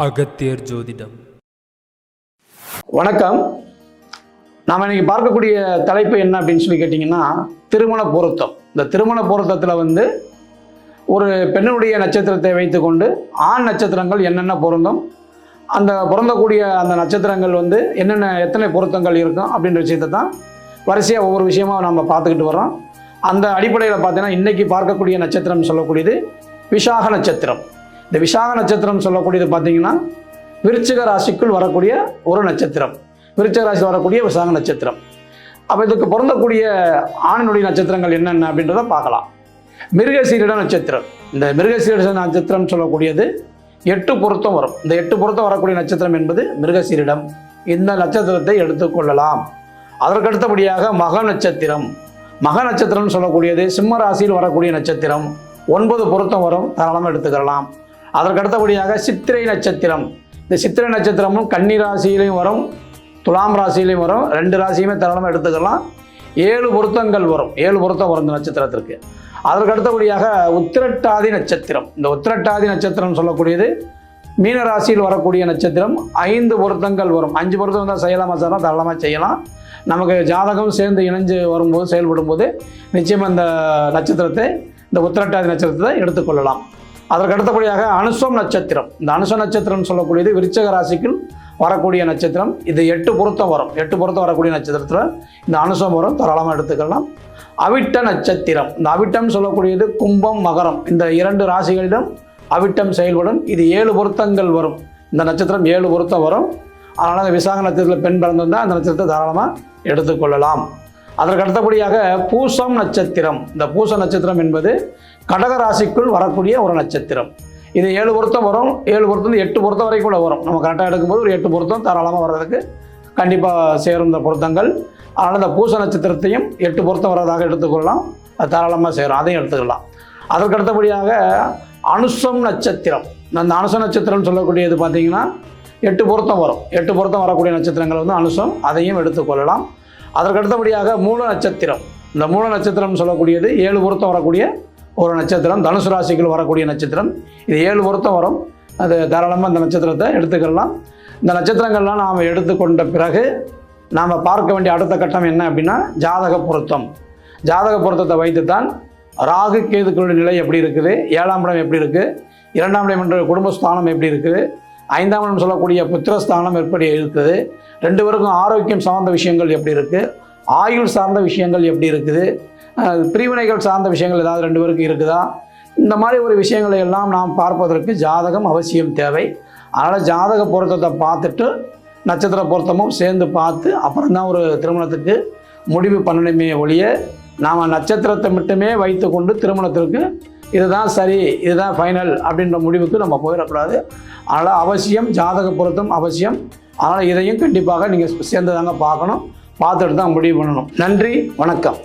அகத்தியர் ஜோதிடம். வணக்கம். நாம் இன்னைக்கு பார்க்கக்கூடிய தலைப்பு என்ன அப்படின்னு சொல்லி கேட்டிங்கன்னா திருமண பொருத்தம். இந்த திருமண பொருத்தத்தில் வந்து ஒரு பெண்ணுடைய நட்சத்திரத்தை வைத்துக்கொண்டு ஆண் நட்சத்திரங்கள் என்னென்ன பொருந்தும் அந்த பொருந்தக்கூடிய அந்த நட்சத்திரங்கள் வந்து என்னென்ன எத்தனை பொருத்தங்கள் இருக்கும் அப்படின்ற விஷயத்தை தான் வரிசையாக ஒவ்வொரு விஷயமாக நம்ம பார்த்துக்கிட்டு வரோம் அந்த அடிப்படையில் பார்த்தீங்கன்னா இன்றைக்கி பார்க்கக்கூடிய நட்சத்திரம் சொல்லக்கூடியது விசாக நட்சத்திரம். இந்த விசாக நட்சத்திரம் சொல்லக்கூடியது பார்த்தீங்கன்னா விருச்சிக ராசிக்குள் வரக்கூடிய ஒரு நட்சத்திரம். விருச்சிக ராசி வரக்கூடிய விசாக நட்சத்திரம். அப்போ இதுக்கு பொருந்தக்கூடிய ஆணினுடைய நட்சத்திரங்கள் என்னென்ன அப்படின்றத பார்க்கலாம். மிருகசீரிட நட்சத்திரம். இந்த மிருகசீரிட நட்சத்திரம் சொல்லக்கூடியது எட்டு பொருத்தம் வரும். இந்த எட்டு பொருத்தம் வரக்கூடிய நட்சத்திரம் என்பது மிருகசீரிடம். இந்த நட்சத்திரத்தை எடுத்துக்கொள்ளலாம் அதற்கடுத்தபடியாக மக நட்சத்திரம். மக நட்சத்திரம்னு சொல்லக்கூடியது சிம்ம ராசியில் வரக்கூடிய நட்சத்திரம். ஒன்பது பொருத்தம் வரும். தாராளமாக எடுத்துக்கலாம் அதற்கு அடுத்தபடியாக சித்திரை நட்சத்திரம். இந்த சித்திரை நட்சத்திரமும் கன்னி ராசியிலையும் வரும் துலாம் ராசியிலையும் வரும். ரெண்டு ராசியுமே தாராளமாக எடுத்துக்கலாம். ஏழு பொருத்தங்கள் வரும். ஏழு பொருத்தம் வரும் இந்த நட்சத்திரத்திற்கு. அதற்கு அடுத்தபடியாக உத்திரட்டாதி நட்சத்திரம். இந்த உத்திரட்டாதி நட்சத்திரம் சொல்லக்கூடியது மீன ராசியில் வரக்கூடிய நட்சத்திரம். ஐந்து பொருத்தங்கள் வரும். அஞ்சு பொருத்தம் தான் செய்யலாமா சார்? தாராளமாக செய்யலாம். நமக்கு ஜாதகம் சேர்ந்து இணைஞ்சு வரும்போது செயல்படும் போது நிச்சயம் இந்த நட்சத்திரத்தை இந்த உத்திரட்டாதி நட்சத்திரத்தை எடுத்துக்கொள்ளலாம். அதற்கு அடுத்தபடியாக அனுசம் நட்சத்திரம். இந்த அனுச நட்சத்திரம்னு சொல்லக்கூடியது விருச்சக ராசிக்குள் வரக்கூடிய நட்சத்திரம். இது எட்டு பொருத்தம் வரும். எட்டு பொருத்தம் வரக்கூடிய நட்சத்திரத்தில் இந்த அனுசம் வரும். தாராளமாக எடுத்துக்கலாம். அவிட்ட நட்சத்திரம். இந்த அவிட்டம் சொல்லக்கூடியது கும்பம் மகரம். இந்த இரண்டு ராசிகளிலும் அவிட்டம் செயல்படும். இது ஏழு பொருத்தங்கள் வரும். இந்த நட்சத்திரம் ஏழு பொருத்தம் வரும். அதனால் அந்த விசாக நட்சத்திரத்தில் பெண் பிறந்திருந்தால் அந்த நட்சத்திரத்தை தாராளமாக எடுத்துக்கொள்ளலாம். அதற்கு அடுத்தபடியாக பூசம் நட்சத்திரம். இந்த பூச நட்சத்திரம் என்பது கடக ராசிக்குள் வரக்கூடிய ஒரு நட்சத்திரம். இது ஏழு பொருத்தம் வரும். ஏழு பொருத்தம் எட்டு பொருத்தம் வரைக்கும் கூட வரும். நம்ம கரெக்டாக எடுக்கும்போது ஒரு எட்டு பொருத்தம் தாராளமாக வர்றதுக்கு கண்டிப்பாக சேரும் இந்த பொருத்தங்கள். அதனால் இந்த பூச நட்சத்திரத்தையும் எட்டு பொருத்தம் வர்றதாக எடுத்துக்கொள்ளலாம். அது தாராளமாக சேரும். அதையும் எடுத்துக்கலாம். அதற்கு அடுத்தபடியாக அனுசம் நட்சத்திரம். அந்த அனுச நட்சத்திரம்னு சொல்லக்கூடியது பார்த்திங்கன்னா எட்டு பொருத்தம் வரும். எட்டு பொருத்தம் வரக்கூடிய நட்சத்திரங்கள் வந்து அனுசம் அதையும் எடுத்துக்கொள்ளலாம். அதற்கு அடுத்தபடியாக மூல நட்சத்திரம். இந்த மூல நட்சத்திரம் சொல்லக்கூடியது ஏழு பொருத்தம் வரக்கூடிய ஒரு நட்சத்திரம். தனுசு ராசிக்குள் வரக்கூடிய நட்சத்திரம். இது ஏழு பொருத்தம் வரும். அது தாராளமாக இந்த நட்சத்திரத்தை எடுத்துக்கலாம். இந்த நட்சத்திரங்கள்லாம் நாம் எடுத்துக்கொண்ட பிறகு நாம் பார்க்க வேண்டிய அடுத்த கட்டம் என்ன அப்படின்னா ஜாதக பொருத்தம். ஜாதக பொருத்தத்தை வைத்து தான் ராகு கேதுக்களுடைய நிலை எப்படி இருக்குது? ஏழாம் இடம் எப்படி இருக்குது இரண்டாம் இடம் என்ற குடும்பஸ்தானம் எப்படி இருக்குது? ஐந்தாம் இடம் சொல்லக்கூடிய புத்திரஸ்தானம் எப்படி இருக்குது? ரெண்டு பேருக்கும் ஆரோக்கியம் சார்ந்த விஷயங்கள் எப்படி இருக்குது ஆயுள் சார்ந்த விஷயங்கள் எப்படி இருக்குது? பிரிவினைகள் சார்ந்த விஷயங்கள் ஏதாவது ரெண்டு பேருக்கு இருக்குதா? இந்த மாதிரி ஒரு விஷயங்களை எல்லாம் நாம் பார்ப்பதற்கு ஜாதகம் அவசியம் தேவை. அதனால் ஜாதக பொருத்தத்தை பார்த்துட்டு நட்சத்திர பொருத்தமும் சேர்ந்து பார்த்து அப்புறம் தான் ஒரு திருமணத்துக்கு முடிவு பண்ணணுமே ஒழிய நாம் நட்சத்திரத்தை மட்டுமே வைத்துக்கொண்டு திருமணத்திற்கு இதுதான் சரி இதுதான் ஃபைனல் அப்படின்ற முடிவுக்கு நம்ம போயிடக்கூடாது. அதனால் அவசியம் ஜாதக பொருத்தம் அவசியம். அதனால் இதையும் கண்டிப்பாக நீங்கள் சேர்ந்து தாங்க பார்க்கணும். பார்த்துட்டு தான் முடிவு பண்ணணும். நன்றி வணக்கம்.